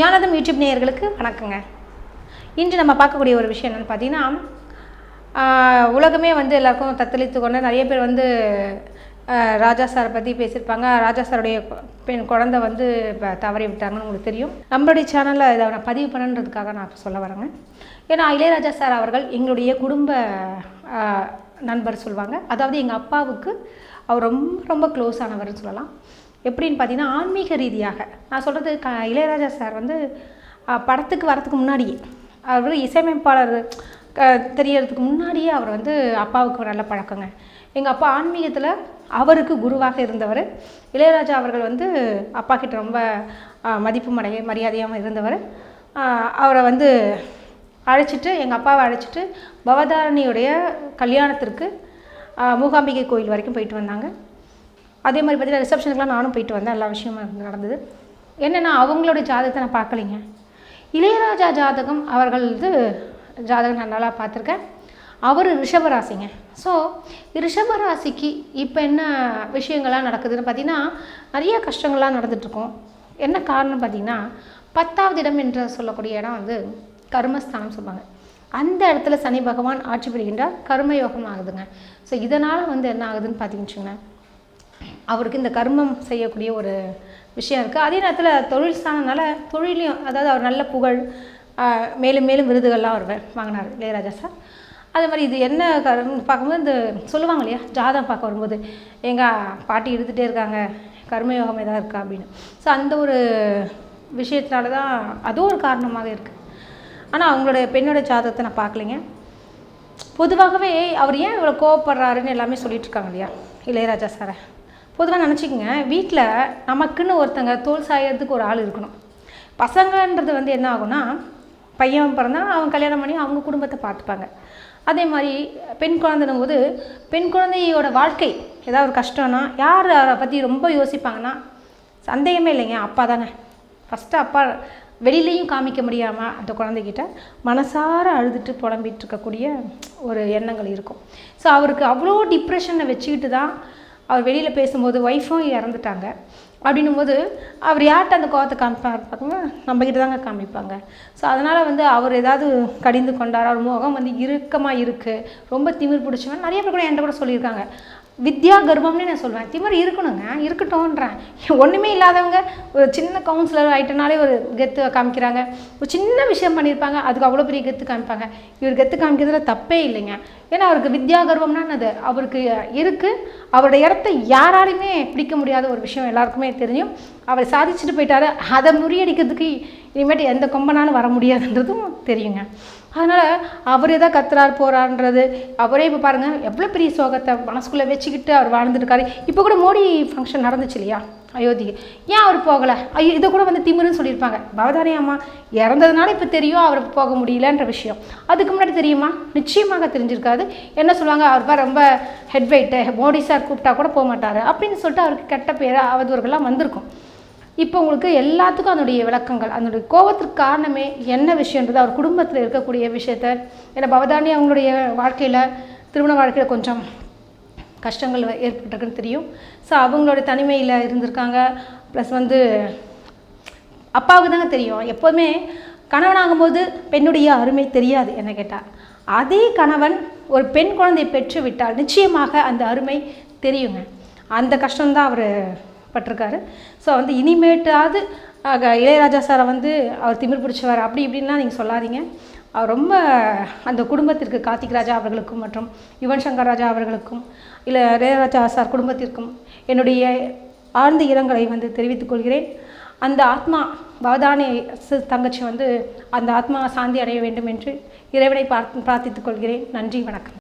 ஞானதம் YouTube நேயர்களுக்கு வணக்கங்க. இன்று நம்ம பார்க்கக்கூடிய ஒரு விஷயம் என்னென்னு பார்த்தீங்கன்னா உலகமே வந்து எல்லாருக்கும் தத்தளித்து கொண்டு நிறைய பேர் வந்து ராஜா சாரை பற்றி பேசியிருப்பாங்க. ராஜா சாருடைய பெண் குழந்தை வந்து இப்போ தவறி விட்டாங்கன்னு உங்களுக்கு தெரியும். நம்மளுடைய சேனலில் இதை நான் பதிவு பண்ணுன்றதுக்காக நான் சொல்ல வரேங்க. ஏன்னா இளையராஜா சார் அவர்கள் எங்களுடைய குடும்ப நண்பர் சொல்லுவாங்க. அதாவது எங்கள் அப்பாவுக்கு அவர் ரொம்ப ரொம்ப க்ளோஸ் ஆனவர்னு சொல்லலாம். எப்படின்னு பார்த்தீங்கன்னா ஆன்மீக ரீதியாக. நான் சொல்கிறது க இளையராஜா சார் வந்து படத்துக்கு வரத்துக்கு முன்னாடியே. அவர் இசையமைப்பாளர் க தெரியறதுக்கு முன்னாடியே அவர் வந்து அப்பாவுக்கு நல்ல பழக்கங்க. எங்கள் அப்பா ஆன்மீகத்தில் அவருக்கு குருவாக இருந்தவர். இளையராஜா அவர்கள் வந்து அப்பா கிட்ட ரொம்ப மதிப்பு மடைய மரியாதையாக இருந்தவர். அவரை வந்து அழைச்சிட்டு எங்கள் அப்பாவை அழைச்சிட்டு பவதாரணியுடைய கல்யாணத்திற்கு மூகாம்பிகை கோயில் வரைக்கும் போயிட்டு வந்தாங்க. அதே மாதிரி பார்த்தீங்கன்னா ரிசப்ஷனுக்குலாம் நானும் போயிட்டு வந்தேன். எல்லா விஷயமும் நடந்தது. என்னென்னா அவங்களோட ஜாதகத்தை நான் பார்க்கலைங்க. இளையராஜா ஜாதகம் அவர்கள் இது ஜாதகம் நான் நல்லா பார்த்துருக்கேன். அவர் ரிஷபராசிங்க. ஸோ ரிஷபராசிக்கு இப்போ என்ன விஷயங்கள்லாம் நடக்குதுன்னு பார்த்தீங்கன்னா நிறைய கஷ்டங்கள்லாம் நடந்துகிட்ருக்கோம் என்ன காரணம் பார்த்தீங்கன்னா பத்தாவது இடம் என்று சொல்லக்கூடிய இடம் வந்து கர்மஸ்தானம் சொல்லுவாங்க. அந்த இடத்துல சனி பகவான் ஆட்சி புரிகின்றார். கர்மயோகம் ஆகுதுங்க. ஸோ இதனால் வந்து என்ன ஆகுதுன்னு பார்த்தீங்கன்னு வச்சுக்கோங்களேன். அவருக்கு இந்த கர்மம் செய்யக்கூடிய ஒரு விஷயம் இருக்குது அதே நேரத்தில் தொழில் ஸ்தானனால தொழிலையும் அதாவது அவர் நல்ல புகழ் மேலும் மேலும் விருதுகள்லாம் அவர் வாங்கினார். இளையராஜா சார். அதே மாதிரி இது என்ன கரும் பார்க்கும்போது இந்த சொல்லுவாங்க இல்லையா ஜாதகம் பார்க்க வரும்போது எங்கள் பாட்டி இழுத்துட்டே இருக்காங்க கர்மயோகம் ஏதாவது இருக்கா? அப்படின்னு. ஸோ அந்த ஒரு விஷயத்தினால தான் அதுவும் ஒரு காரணமாக இருக்குது ஆனால் அவங்களுடைய பெண்ணோட ஜாதகத்தை நான் பார்க்கலைங்க. பொதுவாகவே அவர் ஏன் இவ்வளோ கோவப்படுறாருன்னு எல்லாமே சொல்லிகிட்ருக்காங்க இல்லையா இளையராஜா சாரை? பொதுவாக நினச்சிக்கோங்க வீட்டில் நமக்குன்னு ஒருத்தங்க தோல் சாயறதுக்கு ஒரு ஆள் இருக்கணும். பசங்கன்றது வந்து என்ன ஆகும்னா பையன் பிறந்தால் அவங்க கல்யாணம் பண்ணி அவங்க குடும்பத்தை பார்த்துப்பாங்க. அதே மாதிரி பெண் குழந்தைனும் போது பெண் குழந்தையோட வாழ்க்கை ஏதாவது ஒரு கஷ்டம்னா யார் அதை பற்றி ரொம்ப யோசிப்பாங்கன்னா சந்தேகமே இல்லைங்க அப்பா தாங்க ஃபஸ்ட்டு அப்பா வெளியிலையும் காமிக்க முடியாமல் அந்த குழந்தைகிட்ட மனசார அழுதுட்டு புலம்பிட்டு இருக்கக்கூடிய ஒரு எண்ணங்கள் இருக்கும். ஸோ அவருக்கு அவ்வளோ டிப்ரெஷனை வச்சுக்கிட்டு தான் அவர் வெளியில் பேசும்போது ஒய்ஃபும் இறந்துட்டாங்க. அப்படின்னும் போது அவர் யார்கிட்ட அந்த கோவத்தை காமிப்பார் பார்க்கும்போது நம்மக்கிட்ட தாங்க காமிப்பாங்க. ஸோ அதனால் வந்து அவர் ஏதாவது கடிந்து கொண்டார்? அவர் முகம் வந்து இறுக்கமாக இருக்குது ரொம்ப திமிர் பிடிச்சவன் நிறைய பேர் கூட என்கிட்ட கூட சொல்லியிருக்காங்க. வித்யா கர்ப்பம்னு நான் சொல்லுவேன் திமிர் இருக்கணுங்க இருக்கட்டும்ன்றேன். ஒன்றுமே இல்லாதவங்க ஒரு சின்ன கவுன்சிலர் ஆகிட்டனாலே ஒரு கெத்து காமிக்கிறாங்க. ஒரு சின்ன விஷயம் பண்ணியிருப்பாங்க அதுக்கு அவ்வளோ பெரிய கெத்து காமிப்பாங்க. இவர் கெத்து காமிக்கிறதுல தப்பே இல்லைங்க. ஏன்னா அவருக்கு வித்யா கர்வம்னா அது அவருக்கு இருக்குது அவரோட இடத்த யாராலையுமே பிடிக்க முடியாத ஒரு விஷயம் எல்லாருக்குமே தெரியும். அவர் சாதிச்சுட்டு போயிட்டாரு. அதை முறியடிக்கிறதுக்கு இனிமேட்டு எந்த கொம்பனாலும் வர முடியாதுன்றதும் தெரியுங்க. அதனால் அவர் தான் கத்துறார் போகிறான்றது அவரே இப்போ பாருங்கள் எவ்வளோ பெரிய சோகத்தை மனசுக்குள்ளே வச்சுக்கிட்டு அவர் வாழ்ந்துருக்காரு இப்போ கூட மோடி ஃபங்க்ஷன் நடந்துச்சு இல்லையா? அயோத்திக்கு. ஏன் அவர் போகலை? ஐயோ இதை கூட வந்து திமிருன்னு சொல்லியிருப்பாங்க. பவதானே அம்மா இறந்ததுனால இப்போ தெரியும் அவர் போக முடியலன்ற விஷயம். அதுக்கு முன்னாடி தெரியுமா? நிச்சயமாக தெரிஞ்சிருக்காது. என்ன சொல்லுவாங்க? அவர் பா ரொம்ப ஹெட்வெயிட்டு மோடி சார் கூப்பிட்டா கூட போக மாட்டார். அப்படின்னு சொல்லிட்டு அவருக்கு கெட்ட பேர் அவதூறுகள்லாம் வந்திருக்கும். இப்போ உங்களுக்கு எல்லாத்துக்கும் அதனுடைய விளக்கங்கள் அதனுடைய கோபத்திற்கு காரணமே என்ன விஷயன்றது அவர் குடும்பத்தில் இருக்கக்கூடிய விஷயத்த ஏன்னா பவதானி அவங்களுடைய வாழ்க்கையில் திருமண வாழ்க்கையில் கொஞ்சம் கஷ்டங்கள் வ- ஏற்பட்டிருக்குன்னு தெரியும். ஸோ அவங்களோட தனிமையில் இருந்திருக்காங்க. ப்ளஸ் வந்து அப்பாவுக்கு தாங்க தெரியும். எப்போதுமே கணவனாகும்போது பெண்ணுடைய அருமை தெரியாது என்ன கேட்டால் அதே கணவன் ஒரு பெண் குழந்தை பெற்று விட்டால் நிச்சயமாக அந்த அருமை தெரியுங்க. அந்த கஷ்டம்தான் அவர் பட்டிருக்காரு. ஸோ வந்து இனிமேட்டாவது ஆக, இளையராஜா சாரை வந்து அவர் திமிர் பிடிச்சவர் அப்படி இப்படின்லாம் நீங்கள் சொல்லாதீங்க. அவர் ரொம்ப அந்த குடும்பத்திற்கு கார்த்திக் ராஜா அவர்களுக்கும் மற்றும் யுவன் சங்கர் ராஜா அவர்களுக்கும் இல்லை இளையராஜா சார் குடும்பத்திற்கும் என்னுடைய ஆழ்ந்த இரங்கலை வந்து தெரிவித்துக் கொள்கிறேன். அந்த ஆத்மா பவதானி தங்கச்சி வந்து அந்த ஆத்மா சாந்தி அடைய வேண்டும் என்று இறைவனை பார்த்து பிரார்த்தித்துக் கொள்கிறேன். நன்றி வணக்கம்.